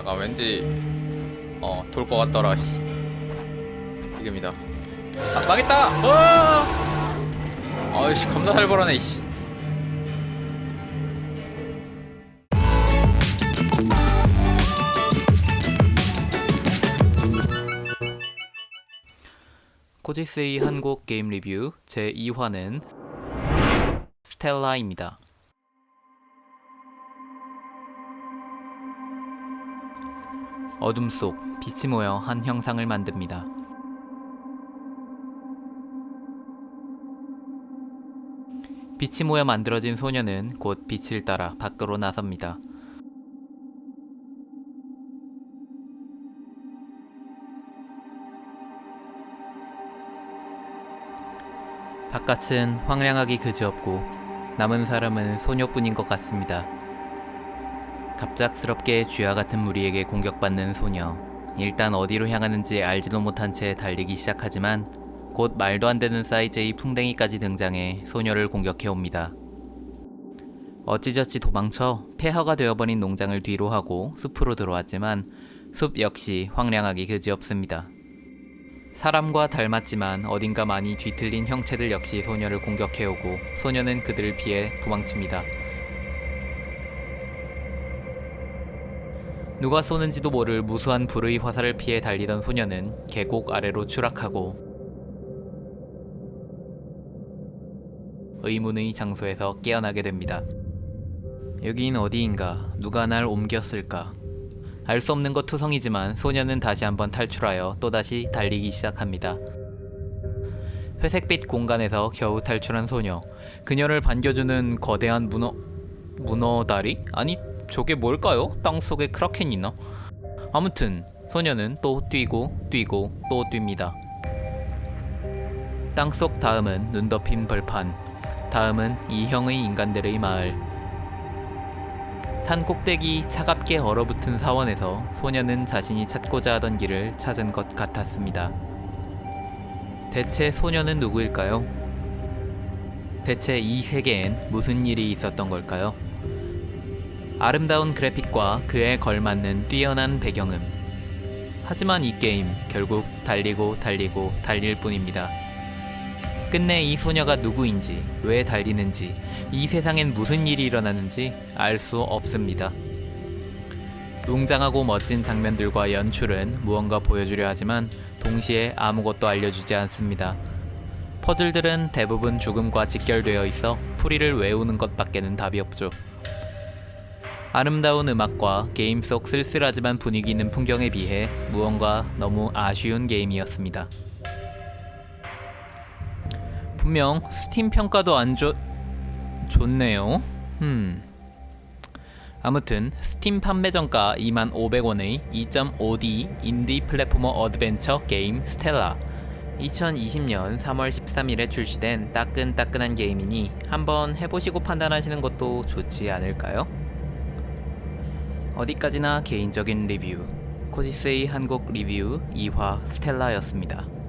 잠깐 왠지 어 돌 것 같더라 씨. 지금이다 아 망했다 어 아이씨 겁나 살벌하네 씨 코지스의 한국 게임 리뷰 제 2화는 스텔라입니다. 어둠 속 빛이 모여 한 형상을 만듭니다. 빛이 모여 만들어진 소녀는 곧 빛을 따라 밖으로 나섭니다. 바깥은 황량하기 그지없고 남은 사람은 소녀뿐인 것 같습니다. 갑작스럽게 쥐와 같은 무리에게 공격받는 소녀. 일단 어디로 향하는지 알지도 못한 채 달리기 시작하지만 곧 말도 안 되는 사이즈의 풍뎅이까지 등장해 소녀를 공격해 옵니다. 어찌저찌 도망쳐 폐허가 되어버린 농장을 뒤로 하고 숲으로 들어왔지만 숲 역시 황량하기 그지없습니다. 사람과 닮았지만 어딘가 많이 뒤틀린 형체들 역시 소녀를 공격해오고 소녀는 그들을 피해 도망칩니다. 누가 쏘는지도 모를 무수한 불의 화살을 피해 달리던 소녀는 계곡 아래로 추락하고 의문의 장소에서 깨어나게 됩니다. 여긴 어디인가? 누가 날 옮겼을까? 알 수 없는 것 투성이지만 소녀는 다시 한번 탈출하여 또다시 달리기 시작합니다. 회색빛 공간에서 겨우 탈출한 소녀. 그녀를 반겨주는 거대한 문어 문어 다리? 아니 저게 뭘까요? 땅 속에 크라켄 있나? 아무튼 소녀는 또 뛰고 뛰고 또 뜁니다. 땅속 다음은 눈 덮인 벌판. 다음은 이형의 인간들의 마을. 산 꼭대기 차갑게 얼어붙은 사원에서 소녀는 자신이 찾고자 하던 길을 찾은 것 같았습니다. 대체 소녀는 누구일까요? 대체 이 세계엔 무슨 일이 있었던 걸까요? 아름다운 그래픽과 그에 걸맞는 뛰어난 배경음. 하지만 이 게임 결국 달리고 달리고 달릴 뿐입니다. 끝내 이 소녀가 누구인지, 왜 달리는지, 이 세상엔 무슨 일이 일어나는지 알 수 없습니다. 웅장하고 멋진 장면들과 연출은 무언가 보여주려 하지만 동시에 아무것도 알려주지 않습니다. 퍼즐들은 대부분 죽음과 직결되어 있어 풀이를 외우는 것밖에는 답이 없죠. 아름다운 음악과 게임 속 쓸쓸하지만 분위기 있는 풍경에 비해 무언가 너무 아쉬운 게임이었습니다. 분명 스팀 평가도 안 좋... 좋네요. 음. 아무튼 스팀 판매 정가 25,500원의 2.5D 인디 플랫포머 어드벤처 게임 스텔라 2020년 3월 13일에 출시된 따끈따끈한 게임이니 한번 해보시고 판단하시는 것도 좋지 않을까요? 어디까지나 개인적인 리뷰 코디스의 한국 리뷰 2화 스텔라였습니다.